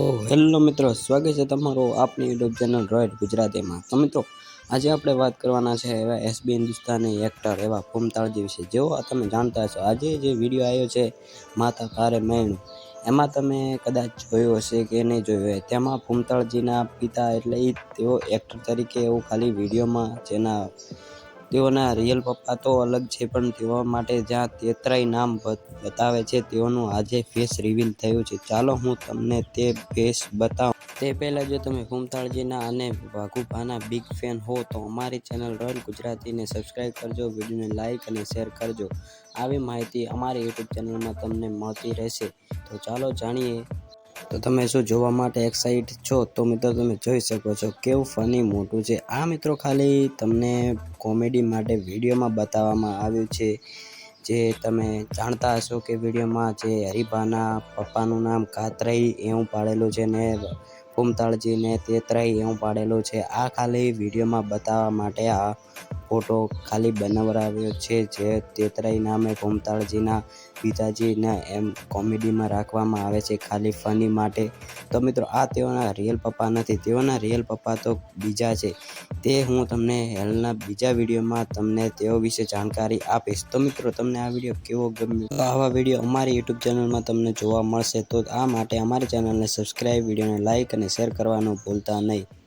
તો હેલો મિત્રો, સ્વાગત છે તમારું આપની યુટ્યુબ ચેનલ રોયલ ગુજરાતીમાં. તો મિત્રો, આજે આપણે વાત કરવાના છે એવા એસબી હિન્દુસ્તાની એક્ટર એવા ભૂમતાળજી વિશે. જેઓ તમે જાણતા છો આજે જે વીડિયો આવ્યો છે, માતા તારે મૈણું, એમાં તમે કદાચ જોયું હશે કે નહીં જોયું હોય, તેમાં ભૂમતાળજીના પિતા એટલે એ તેઓ એક્ટર તરીકે એવું ખાલી વિડીયોમાં જેના તેઓના રિયલ પપ્પા તો અલગ છે, પણ તેઓ માટે જ્યાં તેતરાઈ નામ બતાવે છે, તેઓનું આજે ફેસ રિવીલ થયું છે. ચાલો હું તમને તે ફેસ બતાવું. તે પહેલાં જો તમે ફૂમતાળજીના અને વાઘુભાના બિગ ફેન હો, તો અમારી ચેનલ રોયલ ગુજરાતીને સબસ્ક્રાઈબ કરજો, વિડીયોને લાઇક અને શેર કરજો. આવી માહિતી અમારી યુટ્યુબ ચેનલમાં તમને મળતી રહેશે. તો ચાલો જાણીએ તો તમે શું જોવા માટે એક્સાઇટ છો? તો મિત્રો તમે જોઈ શકો છો કેવું ફની મોટું છે. આ મિત્રો ખાલી તમને કોમેડી માટે વિડીયોમાં બતાવવામાં આવ્યું છે. જે તમે જાણતા હશો કે વિડીયોમાં જે હરિભાના પપ્પાનું નામ કાતરાઈ એવું પાડેલું છે ને ફૂમતાળજીને તેતરાઈ એવું પાડેલું છે. આ ખાલી વિડીયોમાં બતાવવા માટે આ ફોટો ખાલી બનાવરાવ્યો છે, જે તેતરાઈ નામે કોમતાળજીના પિતાજીને એમ કોમેડીમાં રાખવામાં આવે છે, ખાલી ફની માટે. તો મિત્રો, આ તેઓના રિયલ પપ્પા નથી. તેઓના રિયલ પપ્પા તો બીજા છે. તે હું તમને હેલના બીજા વિડીયોમાં તમને તેઓ વિશે જાણકારી આપીશ. તો મિત્રો, તમને આ વીડિયો કેવો ગમ્યો? આવા વીડિયો અમારી યુટ્યુબ ચેનલમાં તમને જોવા મળશે. તો આ માટે અમારી ચેનલને સબસ્ક્રાઈબ વિડીયોને લાઇક અને શેર કરવાનું ભૂલતા નહીં.